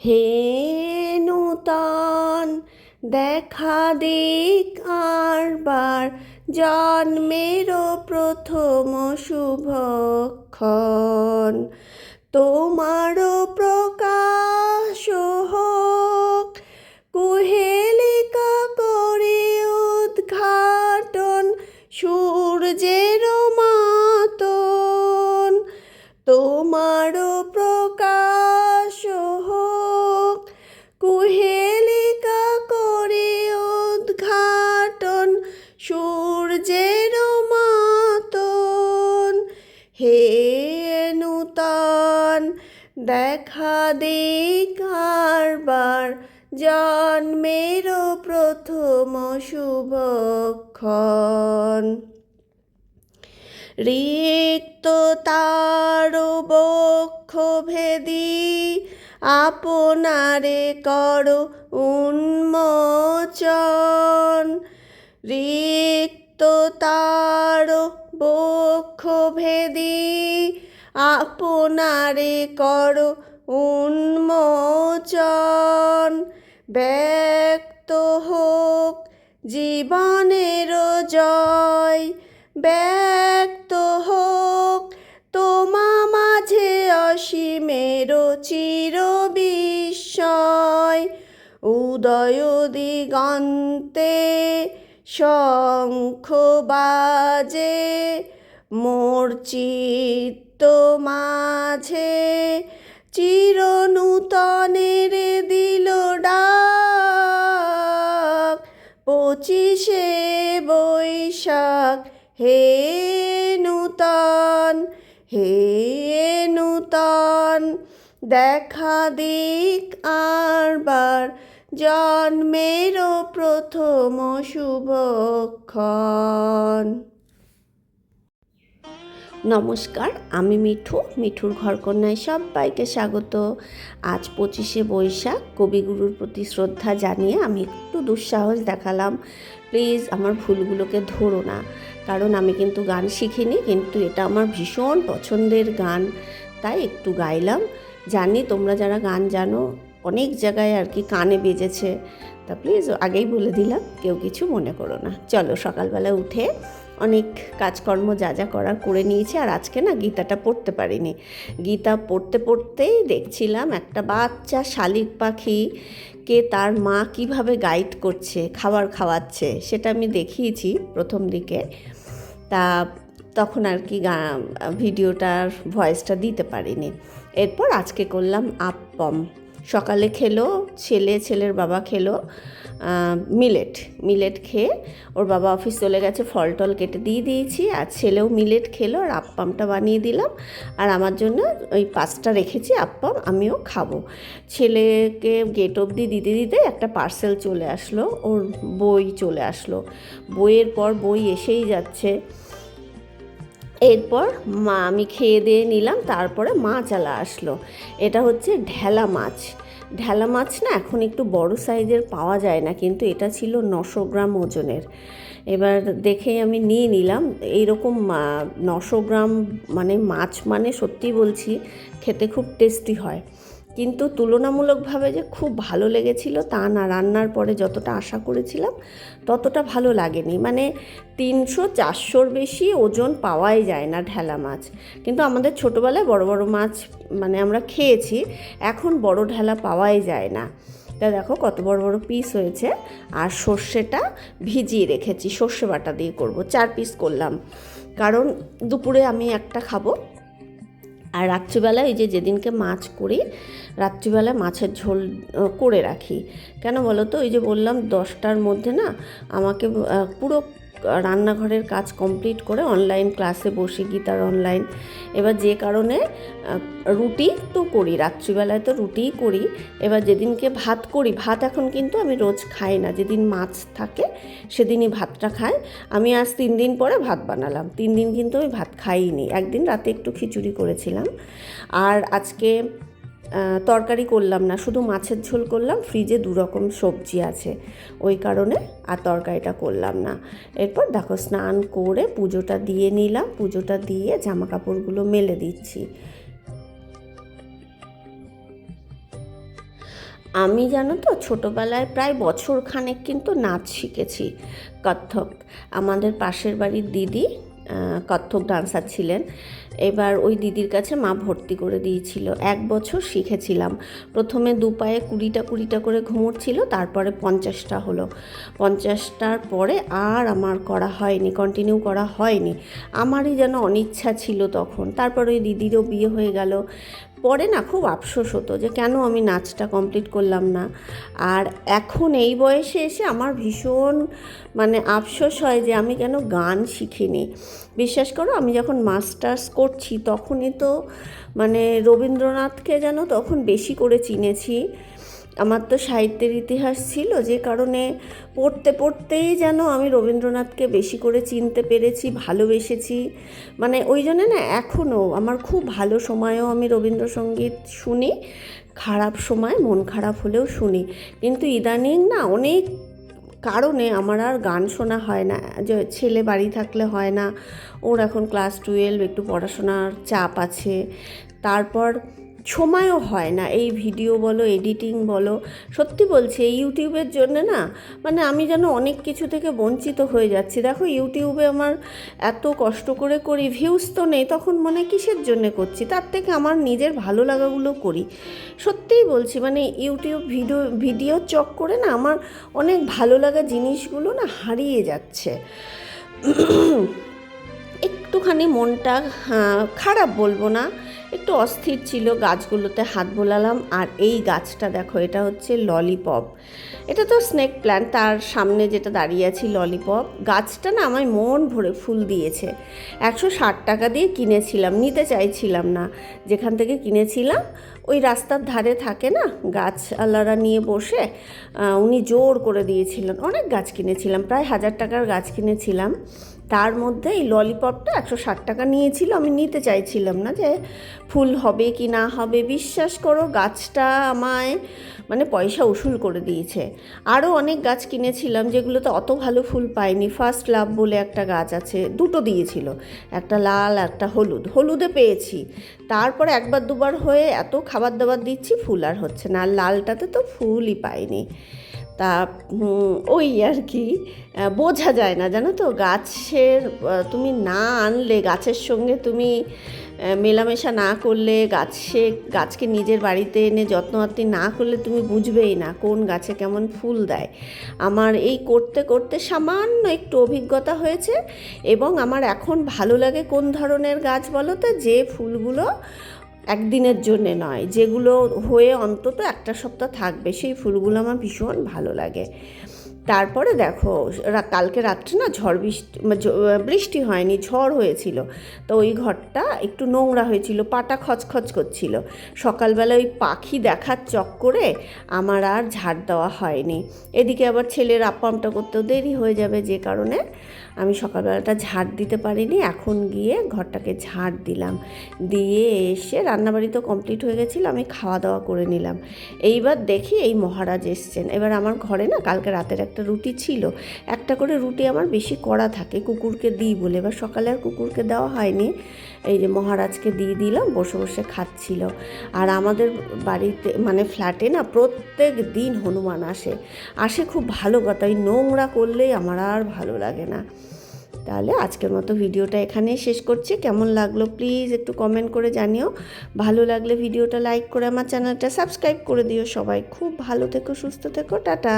হে নূতন দেখা দিক আরবার জন্মেরও প্রথম শুভক্ষণ তোমারও প্রকাশ হোক। দেখা দিক আরবার জন্মেরও প্রথম শুভক্ষণ রিক্ত তার বক্ষ ভেদি আপনারে কর উন্মোচন। রিক্ত তার বক্ষ ভেদি আপনারে কর উন্মোচন। ব্যক্ত হোক জীবনের জয়। ব্যক্ত হোক তোমা মাঝে অসীমের চির বিস্ময়। উদয় দিগন্তে শঙ্খ বাজে, মোর মাঝে চির নূতনের দিল ডাক, পঁচিশে বৈশাখ। হে নূতন হে নূতন, দেখা দিক আরবার জন্মেরও প্রথম শুভক্ষণ নমস্কার, আমি মিঠু, মিঠুর ঘরকন্যায় সবাইকে স্বাগত। আজ পঁচিশে বৈশাখ, কবিগুরুর প্রতি শ্রদ্ধা জানিয়ে আমি একটু দুঃসাহস দেখালাম। প্লিজ, আমার ভুলগুলোকে ধরো না, কারণ আমি কিন্তু গান শিখিনি, কিন্তু এটা আমার ভীষণ পছন্দের গান, তাই একটু গাইলাম। জানি তোমরা যারা গান জানো, অনেক জায়গায় আর কি কানে বেজেছে। তা প্লিজ, আগেই বলে দিলাম, কেউ কিছু মনে করো না। চলো, সকালবেলা উঠে অনেক কাজকর্ম যা যা করার করে নিয়েছি, আর আজকে না গীতাটা পড়তে পারিনি। গীতা পড়তে পড়তেই দেখছিলাম একটা বাচ্চা শালিক পাখি কে তার মা কীভাবে গাইড করছে, খাবার খাওয়াচ্ছে, সেটা আমি দেখিয়েছি প্রথম দিকে। তা তখন আর কি ভিডিওটার ভয়েসটা দিতে পারিনি। এরপর আজকে করলাম আপ্পম। সকালে খেলো, ছেলে, ছেলের বাবা খেলো মিলেট মিলেট খেয়ে ওর বাবা অফিস চলে গেছে, ফল টল কেটে দিয়ে দিয়েছি, আর ছেলেও মিলেট খেলো, আর আপ্পামটা বানিয়ে দিলাম, আর আমার জন্য ওই পাঁচটা রেখেছি, আপ্পাম, আমিও খাব। ছেলেকে গেট অবধি দিতে দিতে একটা পার্সেল চলে আসলো, ওর বই চলে আসলো। বইয়ের পর বই এসেই যাচ্ছে। এরপর মা, আমি খেয়ে দিয়ে নিলাম, তারপরে মাছ আলা আসলো। এটা হচ্ছে ঢেলা মাছ। ঢেলা মাছ না এখন একটু বড় সাইজের পাওয়া যায় না, কিন্তু এটা ছিল নশো গ্রাম ওজনের। এবার দেখেই আমি নিয়ে নিলাম। এইরকম নশো গ্রাম মানে মাছ মানে সত্যি বলছি, খেতে খুব টেস্টি হয়। কিন্তু তুলনামূলকভাবে যে খুব ভালো লেগেছিল তা না, রান্নার পরে যতটা আশা করেছিলাম ততটা ভালো লাগেনি। মানে তিনশো চারশোর বেশি ওজন পাওয়াই যায় না ঢেলা মাছ। কিন্তু আমাদের ছোটোবেলায় বড় বড় মাছ মানে আমরা খেয়েছি, এখন বড় ঢেলা পাওয়াই যায় না। তা দেখো কত বড় বড় পিস হয়েছে, আর সর্ষেটা ভিজিয়ে রেখেছি, সর্ষে বাটা দিয়ে করব, চার পিস করলাম। কারণ দুপুরে আমি একটা খাব আর রাত্রিবেলা এই যে যেদিনকে মাছ করি, রাত্রিবেলা মাছের ঝোল করে রাখি। কেন বলো তো? ওই যে বললাম দশটার মধ্যে না, আমাকে পুরো রান্নাঘরের কাজ কমপ্লিট করে অনলাইন ক্লাসে বসে গীতার অনলাইন এবার যে কারণে রুটি তো করি, রাত্রিবেলায় তো রুটিই করি। এবার যেদিনকে ভাত করি, ভাত এখন কিন্তু আমি রোজ খাই না। যেদিন মাছ থাকে, সেদিনই ভাতটা খাই। আমি আজ তিন দিন পরে ভাত বানালাম। তিন দিন কিন্তু আমি ভাত খাইনি একদিন রাতে একটু খিচুড়ি করেছিলাম। আর আজকে তরকারি করলাম না, শুধু মাছের ঝোল করলাম ফ্রিজে দু রকম সবজি আছে। ওই কারণে আর তরকারিটা করলাম না। এরপর দেখো স্নান করে পুজোটা দিয়ে নিলাম, পুজোটা দিয়ে জামা কাপড়গুলো মেলে দিচ্ছি। আমি জানো তো, ছোটোবেলায় প্রায় বছর খানেক কিন্তু নাচ শিখেছি। কত্থক, আমাদের পাশের বাড়ির দিদি কত্থক ডান্সার ছিলেন। এবার ওই দিদির কাছে মা ভর্তি করে দিয়েছিল। এক বছর শিখেছিলাম। প্রথমে দু পায়ে কুড়িটা কুড়িটা করে ঘুমুর ছিল, তারপরে পঞ্চাশটা হলো। পঞ্চাশটার পরে আর আমার করা হয়নি কন্টিনিউ করা হয়নি। আমারই যেন অনিচ্ছা ছিল তখন। তারপর ওই দিদিরও বিয়ে হয়ে গেল। পরে না খুব আফসোস হতো যে কেন আমি নাচটা কমপ্লিট করলাম না। আর এখন এই বয়সে এসে আমার ভীষণ মানে আফসোস হয় যে আমি কেন গান শিখিনি। বিশ্বাস করো, আমি যখন মাস্টার্স করছি তখনই তো মানে রবীন্দ্রনাথকে যেন তখন বেশি করে চিনেছি। আমার তো সাহিত্যের ইতিহাস ছিল যে কারণে পড়তে পড়তেই যেন আমি রবীন্দ্রনাথকে বেশি করে চিনতে পেরেছি, ভালোবেসেছি। মানে ওই জন্য না এখনও আমার খুব ভালো সময়ও আমি রবীন্দ্রসঙ্গীত শুনি, খারাপ সময় মন খারাপ হলেও শুনি। কিন্তু ইদানিং না অনেক কারণে আমার আর গান শোনা হয় না। যে ছেলে বাড়ি থাকলে হয় না। ওর এখন ক্লাস টুয়েলভ একটু পড়াশোনার চাপ আছে। তারপর সময়ও হয় না এই ভিডিও বলো এডিটিং বলো। সত্যি বলছি এই ইউটিউবের জন্য না মানে আমি যেন অনেক কিছু থেকে বঞ্চিত হয়ে যাচ্ছি। দেখো ইউটিউবে আমার এত কষ্ট করে করি ভিউজ তো নেই তখন মনে কিসের জন্য করছি? তার থেকে আমার নিজের ভালো লাগাগুলো করি। সত্যিই বলছি মানে ইউটিউব ভিডিও ভিডিও চক করে না আমার অনেক ভালো লাগা জিনিসগুলো না হারিয়ে যাচ্ছে। একটুখানি মনটা হ্যাঁ, খারাপ বলব না একটু অস্থির ছিল গাছগুলোতে হাত বোলালাম আর এই গাছটা দেখো, এটা হচ্ছে ললিপপ। এটা তো স্নেক প্ল্যান্ট তার সামনে যেটা দাঁড়িয়ে আছি ললিপপ। গাছটা না আমায় মন ভরে ফুল দিয়েছে। একশো ষাট টাকা দিয়ে কিনেছিলাম, নিতে চাইছিলাম না। যেখান থেকে কিনেছিলাম ওই রাস্তার ধারে থাকে না গাছ গাছওয়ালারা নিয়ে বসে উনি জোর করে দিয়েছিলেন। অনেক গাছ কিনেছিলাম, প্রায় হাজার টাকার গাছ কিনেছিলাম। তার মধ্যে এই ললিপপটা একশো ষাট টাকা নিয়েছিল, আমি নিতে চাইছিলাম না যে ফুল হবে কি না হবে। বিশ্বাস করো, গাছটা আমায় মানে পয়সা উসুল করে দিয়েছে। আরও অনেক গাছ কিনেছিলাম যেগুলোতে অত ভালো ফুল পাইনি। ফার্স্ট লাভ বলে একটা গাছ আছে, দুটো দিয়েছিল। একটা লাল, একটা হলুদ। হলুদে পেয়েছি। তারপরে একবার দুবার হয়ে এত খাবার দাবার দিচ্ছি, ফুল আর হচ্ছে না। আর লালটাতে তো ফুলই পাইনি। তা ওই আর কি বোঝা যায় না, জানো তো? গাছের তুমি না আনলে, গাছের সঙ্গে তুমি মেলামেশা না করলে, গাছে, গাছকে নিজের বাড়িতে এনে যত্ন আত্তি না করলে তুমি বুঝবেই না কোন গাছে কেমন ফুল দেয়। আমার এই করতে করতে সামান্য একটু অভিজ্ঞতা হয়েছে এবং আমার এখন ভালো লাগে কোন ধরনের গাছ বলো তো? যে ফুলগুলো একদিনের জন্যে নয়, যেগুলো হয়ে অন্তত একটা সপ্তাহ থাকবে, সেই ফুলগুলো আমার ভীষণ ভালো লাগে। তারপরে দেখো কালকে রাত্রে না ঝড় বৃষ্টি বৃষ্টি হয়নি, ঝড় হয়েছিল। তো ওই ঘরটা একটু নোংরা হয়েছিল, পাটা খচখচ করছিল। সকালবেলা ওই পাখি দেখার চক্করে আমার আর ঝাড় দেওয়া হয়নি। এদিকে আবার ছেলের আপ্পামটা করতেও দেরি হয়ে যাবে যে কারণে আমি সকালবেলাটা ঝাড় দিতে পারিনি। এখন গিয়ে ঘরটাকে ঝাড় দিলাম। দিয়ে এসে রান্নাবাড়ি তো কমপ্লিট হয়ে গেছিল, আমি খাওয়া দাওয়া করে নিলাম। এইবার দেখি এই মহারাজ এসছেন। এবার আমার ঘরে না কালকে রাতের একটা রুটি ছিল, একটা করে রুটি আমার বেশি করা থাকে, কুকুরকে দিই বলে। এবার সকালে আর কুকুরকে দেওয়া হয়নি, এই যে মহারাজকে দিয়ে দিলাম, বসে বসে খাচ্ছিল। আর আমাদের বাড়িতে মানে ফ্ল্যাটে না প্রত্যেক দিন হনুমান আসে। আসে খুব ভালো কথা, ওই নোংরা করলেই আমার আর ভালো লাগে না। তাহলে আজকের মতো ভিডিওটা এখানেই শেষ করছি। কেমন লাগল প্লিজ একটু কমেন্ট করে জানিও। ভালো লাগলে ভিডিওটা লাইক করে আমার চ্যানেলটা সাবস্ক্রাইব করে দিও। সবাই খুব ভালো থেকো, সুস্থ থেকো, টাটা।